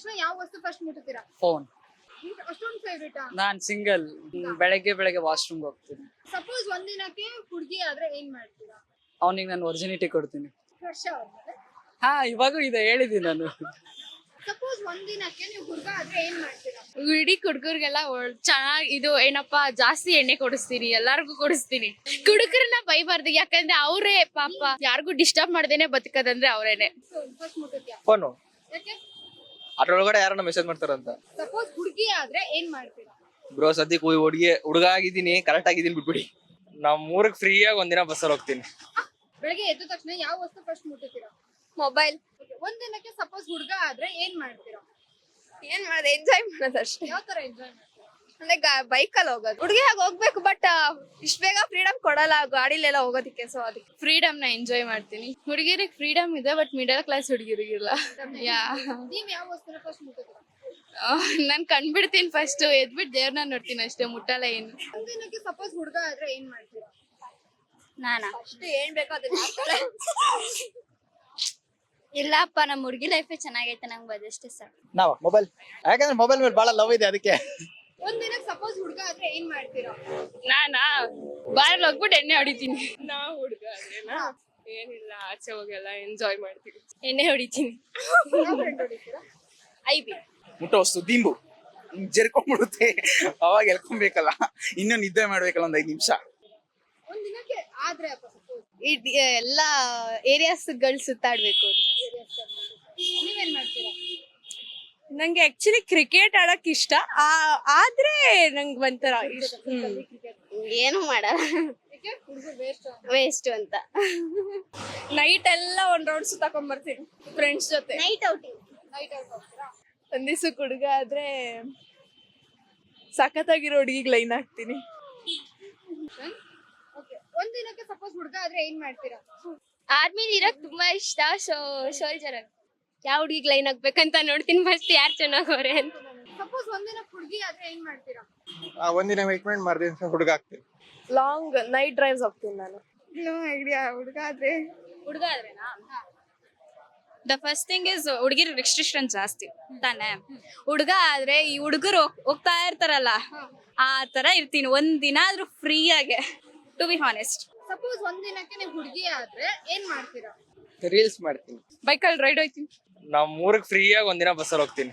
ತಕ್ಷಣ ಯಾವ ವಸ್ತು ಫಸ್ಟ್ ಮುಟ್ಟುತ್ತೀರಾ ಫೋನ್ ಅಷ್ಟೊಂದು ಫೇವ್ರೇಟಾ ನಾನ್ ಸಿಂಗಲ್ ಬೆಳಗ್ಗೆ ಬೆಳಗ್ಗೆ ವಾಶ್ರೂಮ್ ಹೋಗ್ತೀನಿ. ಸಪೋಸ್ ಒಂದಿನಕ್ಕೆ ಹುಡುಗಿ ಆದ್ರೆ ಏನ್ ಮಾಡ್ತೀರಾ? ಅವನಿಗೆ ನಾನು ಒರಿಜಿನಿಟಿ ಕೊಡ್ತೀನಿ. ಕ್ರಶ್ ಹಾ ಇವಾಗೂ ಇದೆ ಹೇಳಿದ್ದೀನಿ ನಾನು. ಸಪೋಸ್ ಒಂದಿನಕ್ಕೆ ನೀವು ಹುಡುಗ ಆದ್ರೆ ಏನ್ ಮಾಡ್ತೀರಾ? ಇಡೀ ಹುಡುಗರಿಗೆಲ್ಲ ಚೆನ್ನಾಗಿ ಇದು ಏನಪ್ಪಾ ಜಾಸ್ತಿ ಎಣ್ಣೆ ಕೊಡಿಸ್ತೀನಿ ಎಲ್ಲಾರ್ಗು ಕೊಡಿಸ್ತೀನಿ. ಕುಡುಕರನ್ನ ಬೈಬಾರ್ದು ಯಾಕಂದ್ರೆ ಅವರೇ ಪಾಪ. ಯಾರಿಗೂ ಡಿಸ್ಟರ್ಬ್ ಮಾಡ್ದೇನೆ ಬದುಕದಂದ್ರೆ ಅವರೇನೆ. ಫೋನು ಯಾಕೆ? ಅದ್ರೊಳಗಡೆ ಯಾರನ್ನ ಮೆಸೇಜ್ ಮಾಡ್ತಾರಂತ? ಸಪೋಸ್ ಹುಡುಗಿ ಆದ್ರೆ ಏನ್ ಮಾಡ್ತೀರಾ? ಬ್ರೋ ಸದ್ಯಕ್ಕೆ ಹುಡುಗಿ ಹುಡುಗ ಆಗಿದ್ದೀನಿ ಕರೆಕ್ಟ್ ಆಗಿದ್ದೀನಿ ಬಿಟ್ಬಿಡಿ. ನಮ್ ಊರಿಗೆ ಫ್ರೀಯಾಗಿ ಒಂದಿನ ಬಸ್ಸಲ್ಲಿ ಹೋಗ್ತೀನಿ. ಬೆಳಗ್ಗೆ ಎದ್ದ ತಕ್ಷಣ ಯಾವ ವಸ್ತು ಫಸ್ಟ್ ಮುಟ್ಟುತ್ತೀರಾ ಮೊಬೈಲ್ ಒಂದಿನಕ್ಕೆ ಸಪೋಸ್ ಹುಡುಗ ಆದ್ರೆ ಏನ್ ಮಾಡ್ತೀರಾ? ಏನ್ ಮಾಡೋದು ಎಂಜಾಯ್ ಮಾಡೋದಷ್ಟೇ. ಯಾವ ತರ ಎಂಜಾಯ್ ಮಾಡ್ತೀರಾ ಬೈಕ್ ಅಲ್ಲಿ ಹೋಗೋದು. ಹುಡುಗಿಯಾಗ ಹೋಗ್ಬೇಕು ಬಟ್ ಇಷ್ಟ ಬೇಗ ಫ್ರೀಡಮ್ ಕೊಡಲ್ಲ ಗಾಡಿಲೆಲ್ಲ ಹೋಗೋದಕ್ಕೆ ಸೊ ಅದಕ್ಕೆ. ಫ್ರೀಡಮ್ನ ಎಂಜಾಯ್ ಮಾಡ್ತೀನಿ. ಹುಡುಗಿರಿಗೆ ಫ್ರೀಡಮ್ ಇದೆ ಬಟ್ ಮಿಡಲ್ ಕ್ಲಾಸ್ ಹುಡುಗಿರಿಗಿಲ್ಲ ಯಾ ನಾನ್ ಕಂಡ್ಬಿಡ್ತೀನಿ ಫಸ್ಟ್ ಎದ್ಬಿಟ್ಟು ದೇವ್ರನ್ನ ನೋಡ್ತೀನಿ ಅಷ್ಟೇ ಮುಟ್ಟಲ್ಲ ಏನು. ಸಪೋಸ್ ಹುಡುಗ ಆದ್ರೆ ಏನ್ ಮಾಡ್ತೀನಿ ನಾನಾ? ಅಷ್ಟು ಏನ್ ಬೇಕೋ ಅದನ್ನ ಇಲ್ಲಪ್ಪ ನಮ್ಮ ಹುಡುಗಿ ಲೈಫೇ ಚೆನ್ನಾಗೈತೆ ನಂಗೆ ಬದಷ್ಟೇ ಸರ್. ನಾವ ಮೊಬೈಲ್ ಯಾಕಂದ್ರೆ ಮೊಬೈಲ್ ಮೇಲೆ ಬಹಳ ಲವ್ ಇದೆ ಅದಕ್ಕೆ. ಒಂದಿನಕ್ಕೆ ಸಪೋಸ್ ಹುಡುಗ ಆದ್ರೆ ಏನ್ ಮಾಡ್ತೀರಾ? ನಾನಾ? ಬಾರಲ್ಲಿ ಹೋಗ್ಬಿಟ್ಟು ಎಣ್ಣೆ ಹೊಡಿತೀನಿ. ನಾ ಹುಡುಗ ಅದೇನಾ ಏನಿಲ್ಲ ಆಚೆ ಹೋಗೆಲ್ಲ ಎಂಜಾಯ್ ಮಾಡ್ತೀವಿ. ಎಣ್ಣೆ ಹೊಡಿತೀನಿ. ಐ ಬಿ. ಮುಟ್ಟ ವಸ್ತು ದಿಂಬು. ಜರ್ಕೊಂಡ್ಬಿಡುತ್ತೆ. ಅವಾಗ ಎಲ್ಕೊಂಬೇಕಲ್ಲ ಇನ್ನು ನಿದ್ದೆ ಮಾಡ್ಬೇಕಲ್ಲ ಒಂದ್ ಐದ್ ನಿಮಿಷ. ದಿನಕ್ಕೆ ಆದ್ರೆ ಎಲ್ಲಾ ಎಲ್ಲ ಏರಿಯಾಸ್ಗಳು ಸುತ್ತಾಡ್ಬೇಕು ಅಂತ ನೀವೇನ್ ಮಾಡ್ತೀರಾ ನಂಗೆ ಆಕ್ಚುಲಿ ಕ್ರಿಕೆಟ್ ಆಡಕ್ ಇಷ್ಟ. ಆ- ಆದ್ರೆ ನಂಗೆ ಒಂಥರ ಇಷ್ಟ. ಹ್ಮ್. ಏನು ಮಾಡಲ್ಲ. ವೇಸ್ಟ್ ಅಂತ. ನೈಟ್ ಎಲ್ಲ ಒಂದ್ ರೌಂಡ್ ಸುತ್ತಾಕೊಂಡ್ ಬರ್ತೀನಿ ಫ್ರೆಂಡ್ಸ್ ಜೊತೆ. ನೈಟ್ ಔಟಿಂಗ್ ನೈಟ್ ಔಟ್ ಹೋಗ್ತೀರಾ? ಒಂದ್ ದಿವ್ಸ ಹುಡುಗ ಆದ್ರೆ ಸಖತ್ತಾಗಿರೋ ಹುಡುಗಿಗೆ ಲೈನ್ ಹಾಕ್ತೀನಿ. ಒಂದಿನಕ್ಕೆ ಸಪೋಸ್ ಹುಡುಗ ಆದ್ರೆ ಏನ್ ಮಾಡ್ತೀರಾ? ಆರ್ಮಿಲಿ ಇರಕ್ ತುಂಬಾ ಇಷ್ಟ ಸೊ ಸೋಲ್ಜರ್ ಯಾವ ಹುಡುಗಿಗೆ ಲೈನ್ ಆಗ್ಬೇಕಂತ ನೋಡ್ತೀನಿ ಫಸ್ಟ್ ಯಾರು ಚೆನ್ನಾಗವ್ರೆ ಅಂತ. ಸಪೋಸ್ ಒಂದಿನ ಹುಡುಗಿ ಆದ್ರೆ ಏನ್ ಮಾಡ್ತೀರಾ? ಒಂದಿನ ವೈಟ್ಮೆಂಟ್ ಮಾಡ್ತೀನಿ ಹುಡುಗ ಆಗ್ತೀನಿ ಲಾಂಗ್ ನೈಟ್ ಡ್ರೈವ್ಸ್ ಹೋಗ್ತೀನಿ ನಾನು. ನೋ ಐಡಿಯಾ ಹುಡುಗ ಆದ್ರೆ? ಹುಡುಗ ಆದ್ರೇನಾ? ದ ಫಸ್ಟ್ ಥಿಂಗ್ ಇಸ್ ಹುಡುಗಿರ್ ರಿಸ್ಟ್ರಿಕ್ಷನ್ ಜಾಸ್ತಿ ತಾನೆ. ಹುಡುಗ ಆದ್ರೆ ಈ ಹುಡುಗರು ಹೋಗ್ತಾ ಇರ್ತಾರಲ್ಲ ಆ ತರ ಇರ್ತೀನಿ. ಒಂದ್ ದಿನ ಆದ್ರೂ ಫ್ರೀ ಆಗಿ ಟು ಬಿ ಹಾನೆಸ್ಟ್ ಸಪೋಸ್ ಒಂದಿನಕ್ಕೆ ನೀವು ಹುಡುಗಿ ಆದ್ರೆ ಏನ್ ಮಾಡ್ತೀರಾ? ರೀಲ್ಸ್ ಮಾಡ್ತೀನಿ. ಬೈಕಲ್ಲಿ ರೈಡ್ ಹೋಯ್ತೀನಿ. ನಮ್ ಊರಿಗೆ ಫ್ರೀಯಾಗಿ ಒಂದಿನ ಬಸ್ಸಲ್ಲಿ ಹೋಗ್ತೀನಿ.